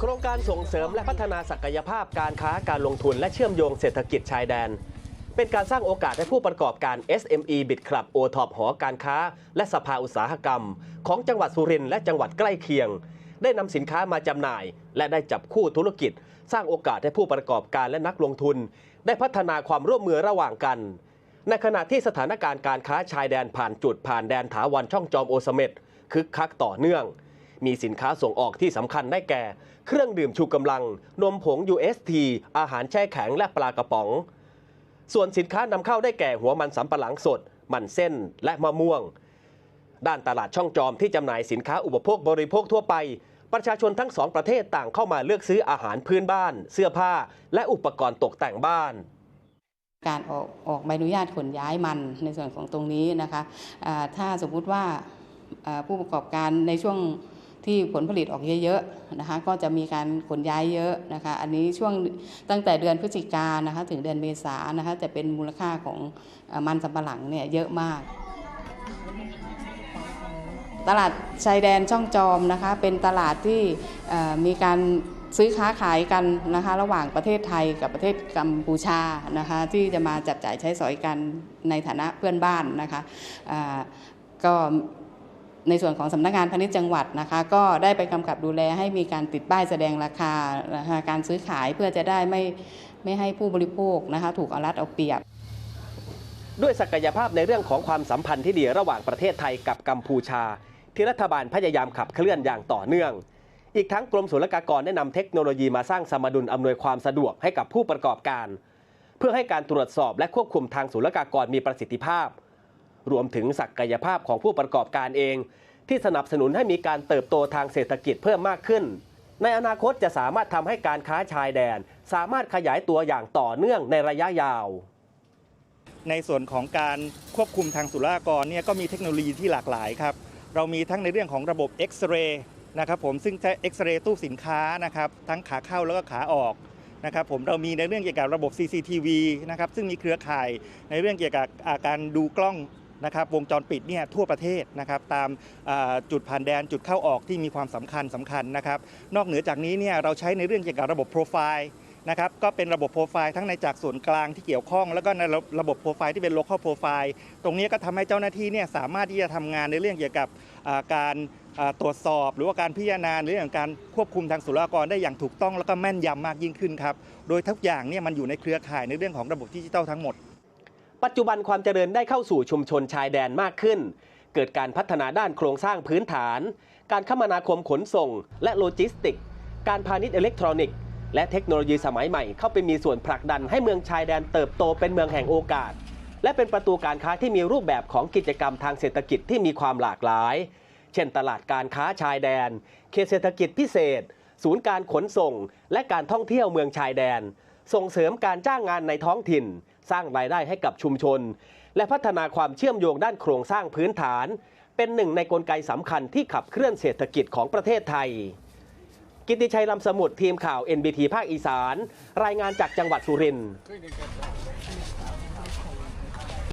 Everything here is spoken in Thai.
โครงการส่งเสริมและพัฒนาศักยภาพการค้าการลงทุนและเชื่อมโยงเศรษฐกิจชายแดน เป็นการสร้างโอกาสให้ผู้ประกอบการ SME Bid Club o t o p หอการค้า และสภาอุตสาหกรรม ของจังหวัดสุรินทร์และจังหวัดใกล้เคียง ได้นำสินค้ามาจำหน่าย และได้จับคู่ธุรกิจ สร้างโอกาสให้ผู้ประกอบการและนักลงทุน ได้พัฒนาความร่วมมือระหว่างกัน ในขณะที่สถานการณ์การค้าชายแดนผ่านจุดผ่านแดนถาวรช่องจอมโอเสเม็ดคึกคักต่อเนื่อง มีสินค้าส่งออกที่สำคัญได้แก่ เครื่องดื่มชูกำลัง นมผง UST อาหารแช่แข็งและปลากระป๋อง ส่วนสินค้านำเข้าได้แก่หัวมันสำปะหลังสด มันเส้นและมะม่วง ด้านตลาดช่องจอมที่จำหน่ายสินค้าอุปโภคบริโภคทั่วไป ประชาชนทั้งสองประเทศต่างเข้ามาเลือกซื้ออาหารพื้นบ้าน เสื้อผ้า และอุปกรณ์ตกแต่งบ้านการออกออกใบอนุญาตขนย้ายมันในส่วนของตรงนี้นะคะถ้าสมมุติว่าผู้ประกอบการในช่วง ที่ผลผลิตออกเยอะๆนะคะก็จะมีการขนย้ายเยอะนะคะอันนี้ช่วงตั้งแต่เดือนพฤศจิกานะคะถึงเดือนเมษานะคะจะเป็นมูลค่าของมันสำปะหลังเนี่ยเยอะมาก ตลาดชายแดนช่องจอมนะคะเป็นตลาดที่มีการซื้อค้าขายกันนะคะระหว่างประเทศไทยกับประเทศกัมพูชานะคะที่จะมาจับจ่ายใช้สอยกันในฐานะเพื่อนบ้านนะคะก็ ในส่วนของสำนักงานพาณิชย์จังหวัดนะคะ ก็ได้ไปกำกับดูแลให้มีการติดป้ายแสดงราคานะคะการซื้อขายเพื่อจะได้ไม่ไม่ให้ผู้บริโภคนะคะ ถูกเอารัดเอาเปรียบ ด้วยศักยภาพในเรื่องของความสัมพันธ์ที่ดีระหว่างประเทศไทยกับกัมพูชา ที่รัฐบาลพยายามขับเคลื่อนอย่างต่อเนื่อง อีกทั้งกรมศุลกากรได้นำเทคโนโลยีมาสร้างสมดุลอำนวยความสะดวกให้กับผู้ประกอบการ เพื่อให้การตรวจสอบและควบคุมทางศุลกากรมีประสิทธิภาพ รวมถึงศักยภาพของผู้ประกอบการเอง ที่สนับสนุนให้มีการเติบโตทางเศรษฐกิจเพิ่มมากขึ้น ในอนาคตจะสามารถทำให้การค้าชายแดน สามารถขยายตัวอย่างต่อเนื่องในระยะยาว ในส่วนของการควบคุมทางศุลากรเนี่ยก็มีเทคโนโลยีที่หลากหลายครับเรามีทั้งในเรื่องของระบบเอ็กซเรย์นะครับผมซึ่งใช้เอ็กซเรย์ตู้สินค้านะครับทั้งขาเข้าแล้วก็ขาออกนะครับผมเรามีในเรื่องเกี่ยวกับระบบ CCTV นะครับซึ่งมีเครือข่ายในเรื่องเกี่ยวกับการดูกล้อง นะครับวงจรปิดเนี่ยทั่วประเทศนะครับตามจุดผ่านแดนจุดเข้าออกที่มีความสำคัญสำคัญนะครับนอกเหนือจากนี้เนี่ยเราใช้ในเรื่องเกี่ยวกับระบบโปรไฟล์นะครับก็เป็นระบบโปรไฟล์ทั้งในจากส่วนกลางที่เกี่ยวข้อง แล้วก็ในระบบโปรไฟล์ที่เป็น local profile ตรงนี้ก็ทำให้เจ้าหน้าที่เนี่ยสามารถที่จะทำงานในเรื่องเกี่ยวกับการตรวจสอบ หรือว่าการพิจารณาเรื่องของการควบคุมทางศุลกากรได้อย่างถูกต้องแล้วก็แม่นยำมากยิ่งขึ้นครับโดยทุกอย่างเนี่ยมันอยู่ในเครือข่ายในเรื่องของระบบดิจิทัลทั้งหมด ปัจจุบันความเจริญได้เข้าสู่ชุมชนชายแดนมากขึ้น เกิดการพัฒนาด้านโครงสร้างพื้นฐาน การคมนาคมขนส่ง และโลจิสติก การพาณิชย์อิเล็กทรอนิกส์ และเทคโนโลยีสมัยใหม่เข้าไปมีส่วนผลักดันให้เมืองชายแดนเติบโตเป็นเมืองแห่งโอกาส และเป็นประตูการค้าที่มีรูปแบบของกิจกรรมทางเศรษฐกิจที่มีความหลากหลาย เช่น ตลาดการค้าชายแดน เขตเศรษฐกิจพิเศษ ศูนย์การขนส่ง และการท่องเที่ยวเมืองชายแดน ส่งเสริมการจ้างงานในท้องถิ่น สร้างรายได้ให้กับชุมชน และพัฒนาความเชื่อมโยงด้านโครงสร้างพื้นฐาน เป็นหนึ่งในกลไกสำคัญที่ขับเคลื่อนเศรษฐกิจของประเทศไทย กิตติชัยลำสมุทรทีมข่าว NBT ภาคอีสาน รายงานจากจังหวัดสุรินทร์